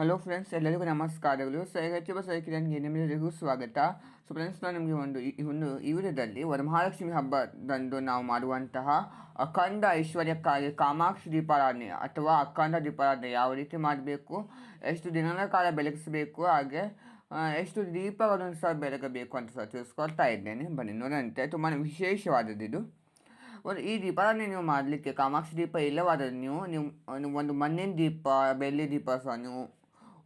Hello friends, ಎಲ್ಲರಿಗೂ ನಮಸ್ಕಾರಗಳು. So ಹೆಚ್ಚು ಬಸ್ ಕಿರಣ್ಗೆ ನಿಮ್ಮೆಲ್ಲರಿಗೂ ಸ್ವಾಗತ. ಸೊ, ಫ್ರೆಂಡ್ಸ್, ನಾನು ನಿಮಗೆ ಒಂದು ಈ ಒಂದು ಈ ವರಮಹಾಲಕ್ಷ್ಮಿ ಹಬ್ಬದಂದು ನಾವು ಮಾಡುವಂತಹ ಅಖಂಡ ಐಶ್ವರ್ಯಕ್ಕಾಗಿ ಕಾಮಾಕ್ಷಿ ದೀಪಾರಾಧನೆ ಅಥವಾ ಅಖಂಡ ದೀಪಾರಾಧನೆ ಯಾವ ರೀತಿ ಮಾಡಬೇಕು, ಎಷ್ಟು ದಿನಗಳ ಕಾಲ ಬೆಳಗಿಸಬೇಕು, ಹಾಗೆ ಎಷ್ಟು ದೀಪಗಳನ್ನು ಸಹ ಬೆಳಗಬೇಕು ಅಂತ ಸಹ ತಿಳಿಸ್ಕೊಡ್ತಾ ಇದ್ದೇನೆ. ಬನ್ನಿ ನೋಡಂತೆ ತುಂಬಾ ವಿಶೇಷವಾದದ್ದು ಒಂದು ಈ ದೀಪಾರಾಧನೆ ನೀವು ಮಾಡಲಿಕ್ಕೆ ಕಾಮಾಕ್ಷಿ ದೀಪ ಇಲ್ಲವಾದರೆ ನೀವು ನೀವು ಒಂದು ಮಣ್ಣಿನ ದೀಪ, ಬೆಳ್ಳಿ ದೀಪ ಸಹ ನೀವು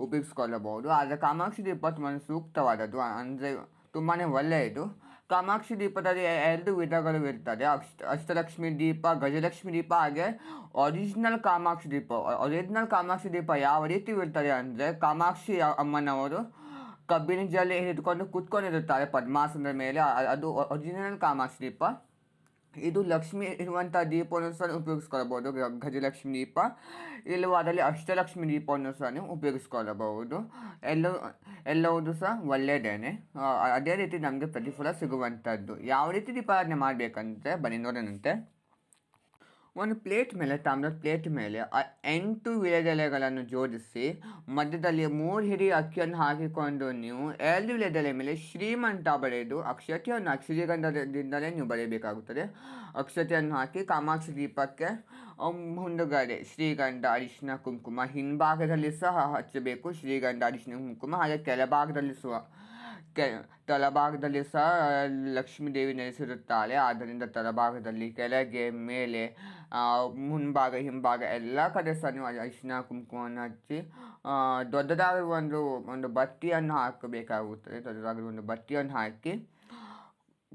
ಉಪಯೋಗಿಸ್ಕೊಳ್ಳಬಹುದು ಆದರೆ ಕಾಮಾಕ್ಷಿ ದೀಪ ತುಂಬಾ ಸೂಕ್ತವಾದದ್ದು. ಅಂದರೆ ತುಂಬಾ ಒಳ್ಳೆಯದು. ಕಾಮಾಕ್ಷಿ ದೀಪದಲ್ಲಿ ಎರಡು ವಿಧಗಳು ಇರ್ತದೆ. ಅಷ್ಟ, ಅಷ್ಟಲಕ್ಷ್ಮಿ ದೀಪ, ಗಜಲಕ್ಷ್ಮಿ ದೀಪ, ಹಾಗೆ ಒರಿಜಿನಲ್ ಕಾಮಾಕ್ಷಿ ದೀಪ. ಒರಿಜಿನಲ್ ಕಾಮಾಕ್ಷಿ ದೀಪ ಯಾವ ರೀತಿ ಇರ್ತದೆ ಅಂದರೆ ಕಾಮಾಕ್ಷಿ ಅಮ್ಮನವರು ಕಬ್ಬಿನ ಜಲ್ಲಿ ಹಿಡ್ಕೊಂಡು ಕೂತ್ಕೊಂಡಿರುತ್ತಾರೆ ಪದ್ಮಾಸನದ ಮೇಲೆ. ಅದು ಒರಿಜಿನಲ್ ಕಾಮಾಕ್ಷಿ ದೀಪ. ಇದು ಲಕ್ಷ್ಮಿ ಇರುವಂಥ ದೀಪವನ್ನು ಸಹ ಉಪಯೋಗಿಸ್ಕೊಳ್ಬೋದು ಗಜಲಕ್ಷ್ಮಿ ದೀಪ ಇಲ್ಲವಾದಲ್ಲಿ ಅಷ್ಟಲಕ್ಷ್ಮಿ ದೀಪವನ್ನು ಸಹ ನೀವು ಉಪಯೋಗಿಸ್ಕೊಳ್ಳಬಹುದು ಎಲ್ಲ ಎಲ್ಲವುದು ಸಹ ಒಳ್ಳೆಯದೇನೆ ಅದೇ ರೀತಿ ನಮಗೆ ಪ್ರತಿಫಲ ಸಿಗುವಂಥದ್ದು ಯಾವ ರೀತಿ ದೀಪಾರಾಧನೆ ಮಾಡಬೇಕಂತೆ ಬನ್ನಿ ನೋಡೋಣಂತೆ. ಒಂದು ಪ್ಲೇಟ್ ಮೇಲೆ ತಾಮ್ರದ ಪ್ಲೇಟ್ ಮೇಲೆ, ಆ ಎಂಟು ವಿಳೆದೆಲೆಗಳನ್ನು ಜೋಡಿಸಿ, ಮಧ್ಯದಲ್ಲಿ ಮೂರು ಹಿಡಿ ಅಕ್ಕಿಯನ್ನು ಹಾಕಿಕೊಂಡು ನೀವು ಎರಡು ವಿಳೆದೆಲೆ ಮೇಲೆ ಶ್ರೀಮಂತ ಬರೆದು ಅಕ್ಷತೆಯನ್ನು ಹಾಕಿ ಶ್ರೀಗಂಧದಿಂದಲೇ ನೀವು ಬರೆಯಬೇಕಾಗುತ್ತದೆ ಅಕ್ಷತೆಯನ್ನು ಹಾಕಿ ಕಾಮಾಕ್ಷಿ ದೀಪಕ್ಕೆ ಮುಂದುಗಡೆ ಶ್ರೀಗಂಧ, ಅರಿಶಿನ, ಕುಂಕುಮ, ಹಿಂಭಾಗದಲ್ಲಿ ಸಹ ಹಚ್ಚಬೇಕು. ಶ್ರೀಗಂಧ, ಅರಿಶಿನ, ಕುಂಕುಮ ಹಾಗೆ ಕೆಳಭಾಗದಲ್ಲಿ ಸಹ ಕೆ ತಲಭಾಗದಲ್ಲಿ ಸಹ ಲಕ್ಷ್ಮೀ ದೇವಿ ನೆಲೆಸಿರುತ್ತಾಳೆ. ಆದ್ದರಿಂದ ತಲಭಾಗದಲ್ಲಿ ಕೆಳಗೆ ಮೇಲೆ ಮುಂಭಾಗ ಹಿಂಭಾಗ ಎಲ್ಲ ಕಡೆ ಸಹ ನೀವು ಅರಿಶಿನ ಕುಂಕುಮವನ್ನು ಹಚ್ಚಿ ಆ, ದೊಡ್ಡದಾಗಿ ಒಂದು ಒಂದು ಬತ್ತಿಯನ್ನು ಹಾಕಬೇಕಾಗುತ್ತದೆ. ದೊಡ್ಡದಾಗಿ ಒಂದು ಬತ್ತಿಯನ್ನು ಹಾಕಿ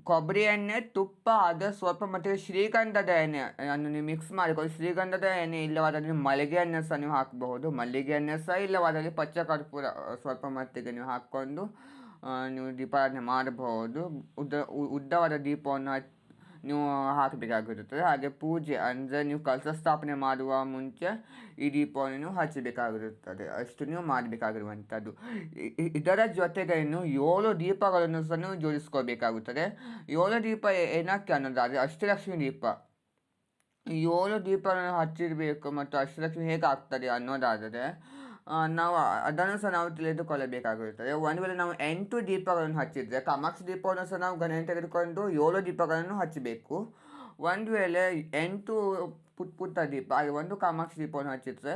ಕೊಬ್ಬರಿ ಎಣ್ಣೆ ತುಪ್ಪ ಅದು ಸ್ವಲ್ಪ ಮಟ್ಟಿಗೆ ಶ್ರೀಗಂಧದ ಎಣ್ಣೆ ಅನ್ನು ನೀವು ಮಿಕ್ಸ್ ಮಾಡಿಕೊಂಡು ಶ್ರೀಗಂಧದ ಎಣ್ಣೆ ಇಲ್ಲವಾದಲ್ಲಿ ಮಲ್ಲಿಗೆ ಸಹ ನೀವು ಹಾಕಬಹುದು. ಮಲ್ಲಿಗೆ ಎಣ್ಣೆ ಸಹ ಇಲ್ಲವಾದಲ್ಲಿ ಪಚ್ಚ ಕರ್ಪೂರ ಸ್ವಲ್ಪ ಮಟ್ಟಿಗೆ ನೀವು ಹಾಕ್ಕೊಂಡು ನೀವು ದೀಪಾರಾಧನೆ ಮಾಡಬಹುದು. ಉದ್ದ ಉದ್ದವಾದ ದೀಪವನ್ನು ನೀವು ಹಾಕಬೇಕಾಗಿರುತ್ತದೆ. ಹಾಗೆ ಪೂಜೆ ಅಂದರೆ ನೀವು ಕಲಸ ಸ್ಥಾಪನೆ ಮಾಡುವ ಮುಂಚೆ ಈ ದೀಪವನ್ನು ನೀವು ಹಚ್ಚಬೇಕಾಗಿರುತ್ತದೆ. ಅಷ್ಟು ನೀವು ಮಾಡಬೇಕಾಗಿರುವಂಥದ್ದು. ಇದರ ಜೊತೆಗೆ ಇನ್ನು ಏಳು ದೀಪಗಳನ್ನು ಸಹ ನೀವು ಜೋಡಿಸ್ಕೋಬೇಕಾಗುತ್ತದೆ. ಏಳು ದೀಪ ಏನಕ್ಕೆ ಅನ್ನೋದಾದರೆ ಅಷ್ಟಲಕ್ಷ್ಮಿ ದೀಪ. ಏಳು ದೀಪಗಳನ್ನು ಹಚ್ಚಿರಬೇಕು ಮತ್ತು ಅಷ್ಟಲಕ್ಷ್ಮಿ ಹೇಗೆ ಆಗ್ತದೆ ಅನ್ನೋದಾದರೆ ನಾವು, ಅದನ್ನು ಸಹ ನಾವು ತಿಳಿದುಕೊಳ್ಳಬೇಕಾಗಿರುತ್ತದೆ. ಒಂದು ವೇಳೆ ನಾವು ಎಂಟು ದೀಪಗಳನ್ನು ಹಚ್ಚಿದರೆ, ಕಾಮಾಕ್ಷಿ ದೀಪವನ್ನು ಸಹ ನಾವು ಗಣನೆ ತೆಗೆದುಕೊಂಡು ಏಳು ದೀಪಗಳನ್ನು ಹಚ್ಚಬೇಕು. ಒಂದು ವೇಳೆ ಎಂಟು ಪುಟ್ ಪುಟ್ಟ ದೀಪ, ಹಾಗೆ ಒಂದು ಕಾಮಾಕ್ಷಿ ದೀಪವನ್ನು ಹಚ್ಚಿದ್ರೆ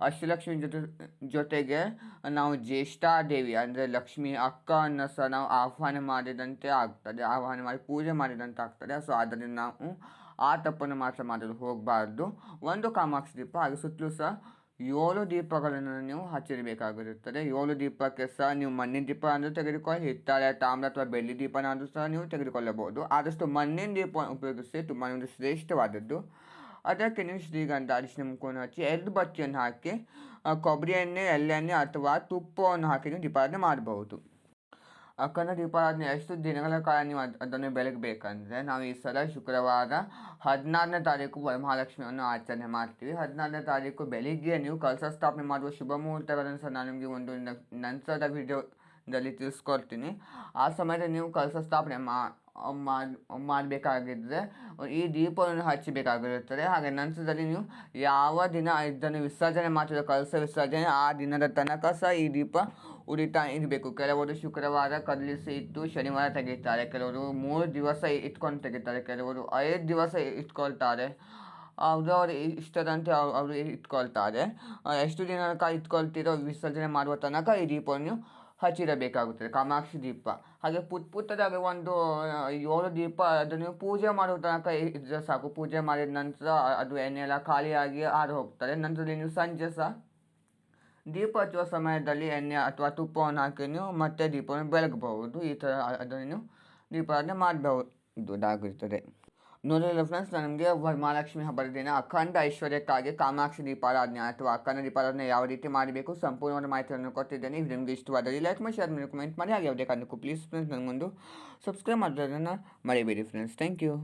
ಅಷ್ಟಲಕ್ಷ್ಮಿ ಜೊತೆ, ಜೊತೆಗೆ ನಾವು ಜ್ಯೇಷ್ಠಾದೇವಿ, ಅಂದರೆ ಲಕ್ಷ್ಮಿ ಅಕ್ಕವನ್ನು ಸಹ ನಾವು ಆಹ್ವಾನ ಮಾಡಿದಂತೆ ಆಗ್ತದೆ. ಆಹ್ವಾನ ಮಾಡಿ ಪೂಜೆ ಮಾಡಿದಂತೆ ಆಗ್ತದೆ. ಸೊ ಅದರಿಂದ ನಾವು ಆ ತಪ್ಪನ್ನು ಮಾತ್ರ ಮಾಡಲು ಹೋಗಬಾರ್ದು. ಒಂದು ಕಾಮಾಕ್ಷಿ ದೀಪ, ಹಾಗೆ ಸುತ್ತಲೂ ಸಹ ಏಳು ದೀಪಗಳನ್ನು ನೀವು ಹಚ್ಚಿರಬೇಕಾಗಿರುತ್ತದೆ ಏಳು ದೀಪಕ್ಕೆ ಸಹ ನೀವು ಮಣ್ಣಿನ ದೀಪ ಅಂದರೂ ತೆಗೆದುಕೊಳ್ಳಿ, ಹಿತ್ತಾಳೆ ತಾಮ್ರ ಅಥವಾ ಬೆಳ್ಳಿ ದೀಪನಾದರೂ ಸಹ ನೀವು ತೆಗೆದುಕೊಳ್ಳಬಹುದು. ಆದಷ್ಟು ಮಣ್ಣಿನ ದೀಪ ಉಪಯೋಗಿಸಿ, ತುಂಬ ಒಂದು ಶ್ರೇಷ್ಠವಾದದ್ದು. ಅದಕ್ಕೆ ನೀವು ಶ್ರೀಗಂಧ ಅರಿಶಿನ ಮುಖವನ್ನು ಹಚ್ಚಿ, ಎರಡು ಬತ್ತಿಯನ್ನು ಹಾಕಿ ಕೊಬ್ಬರಿ ಎಣ್ಣೆ, ಎಳ್ಳೆಣ್ಣೆ ಅಥವಾ ತುಪ್ಪವನ್ನು ಹಾಕಿ ನೀವು ದೀಪಾರಾಧನೆ ಮಾಡಬಹುದು. ಅಕ್ಕನ ದೀಪಾರಾಧನೆ ಎಷ್ಟು ದಿನಗಳ ಕಾಲ ನೀವು ಅದು, ಅದನ್ನು ಬೆಳಗಬೇಕಂದ್ರೆ ನಾವು ಈ ಸಲ ಶುಕ್ರವಾರ ಹದಿನಾರನೇ ತಾರೀಕು ವರಮಹಾಲಕ್ಷ್ಮಿಯನ್ನು ಆಚರಣೆ ಮಾಡ್ತೀವಿ. ಹದಿನಾರನೇ ತಾರೀಕು ಬೆಳಿಗ್ಗೆ ನೀವು ಕಲಶ ಸ್ಥಾಪನೆ ಮಾಡುವ ಶುಭ ಮುಹೂರ್ತಗಳನ್ನು ಸಹ ನಾನು ನಿಮಗೆ ಒಂದು ನಂತರದ ನಂತರದ ವಿಡಿಯೋದಲ್ಲಿ ತಿಳಿಸ್ಕೊಡ್ತೀನಿ ಆ ಸಮಯದಲ್ಲಿ ನೀವು ಕಲಶ ಸ್ಥಾಪನೆ ಮಾಡಬೇಕಾಗಿದ್ದರೆ ಈ ದೀಪವನ್ನು ಹಚ್ಚಬೇಕಾಗಿರುತ್ತದೆ. ಹಾಗೆ ನಂತರದಲ್ಲಿ ನೀವು ಯಾವ ದಿನ ಇದನ್ನು ವಿಸರ್ಜನೆ ಮಾಡ್ತಿರೋ ಕಲಶ ವಿಸರ್ಜನೆ, ಆ ದಿನದ ತನಕ ಸಹ ಈ ದೀಪ ಉರಿತಾ ಇರಬೇಕು. ಕೆಲವರು ಶುಕ್ರವಾರ ಕದಲಿಸಿ ಇಟ್ಟು ಶನಿವಾರ ತೆಗಿತಾರೆ ಕೆಲವರು ಮೂರು ದಿವಸ ಇಟ್ಕೊಂಡು ತೆಗಿತಾರೆ ಕೆಲವರು ಐದು ದಿವಸ ಇಟ್ಕೊಳ್ತಾರೆ. ಅವರು ಅವ್ರ ಇಷ್ಟದಂತೆ ಅವ್ರು ಇಟ್ಕೊಳ್ತಾರೆ. ಎಷ್ಟು ದಿನ ಇಟ್ಕೊಳ್ತಿರೋ ಇಟ್ಕೊಳ್ತೀರೋ ವಿಸರ್ಜನೆ ಮಾಡುವ ತನಕ ಈ ದೀಪವನ್ನು ಹಚ್ಚಿರಬೇಕಾಗುತ್ತದೆ. ಕಾಮಾಕ್ಷಿ ದೀಪ. ಹಾಗೆ ಪುತ್, ಪುತ್ತದಾಗ ಒಂದು ಏಳು ದೀಪ ಅದನ್ನು ಪೂಜೆ ಮಾಡುವ ತನಕ ಇದ್ದರೆ ಸಾಕು. ಪೂಜೆ ಮಾಡಿದ ನಂತರ ಅದು ಎಣ್ಣೆಲ್ಲ ಖಾಲಿಯಾಗಿ ಆರು ಹೋಗ್ತದೆ. ನಂತರ ನೀವು ಸಂಜೆ ಸಹ ದೀಪ ಹಚ್ಚುವ ಸಮಯದಲ್ಲಿ ಎಣ್ಣೆ ಅಥವಾ ತುಪ್ಪವನ್ನು ಹಾಕಿ ನೀವು ಮತ್ತೆ ದೀಪವನ್ನು ಬೆಳಗಬಹುದು. ಈ ಥರ ಅದನ್ನು ದೀಪಾರಾಧನೆ ಮಾಡಬಹುದಾಗಿರ್ತದೆ ನೋಡಿಲ್ಲ ಫ್ರೆಂಡ್ಸ್ ನನಗೆ ವರಮಹಾಲಕ್ಷ್ಮಿ ಹಬ್ಬದ ದಿನ. ಅಖಂಡ ಐಶ್ವರ್ಯಕ್ಕಾಗಿ ಕಾಮಾಕ್ಷಿ ದೀಪಾರಾಧನೆ ಅಥವಾ ಅಖಂಡ ದೀಪಾರಾಧನೆ ಯಾವ ರೀತಿ ಮಾಡಬೇಕು ಸಂಪೂರ್ಣವಾದ ಮಾಹಿತಿಯನ್ನು ಕೊಟ್ಟಿದ್ದೇನೆ. ಇದು ನಿಮಗೆ ಇಷ್ಟವಾದಲ್ಲಿ ಲೈಕ್ ಮಾಡಿ ಶೇರ್ ಮಾಡಿ ಕಮೆಂಟ್ ಮಾಡಿ. ಹಾಗೆ ಯಾವುದೇ ಕಾರಣಕ್ಕೂ ಪ್ಲೀಸ್ ಫ್ರೆಂಡ್ಸ್ ನನಗೊಂದು ಸಬ್ಸ್ಕ್ರೈಬ್ ಮಾಡೋದನ್ನು ಮರಿಬೇಡಿ ಫ್ರೆಂಡ್ಸ್ ಥ್ಯಾಂಕ್ ಯು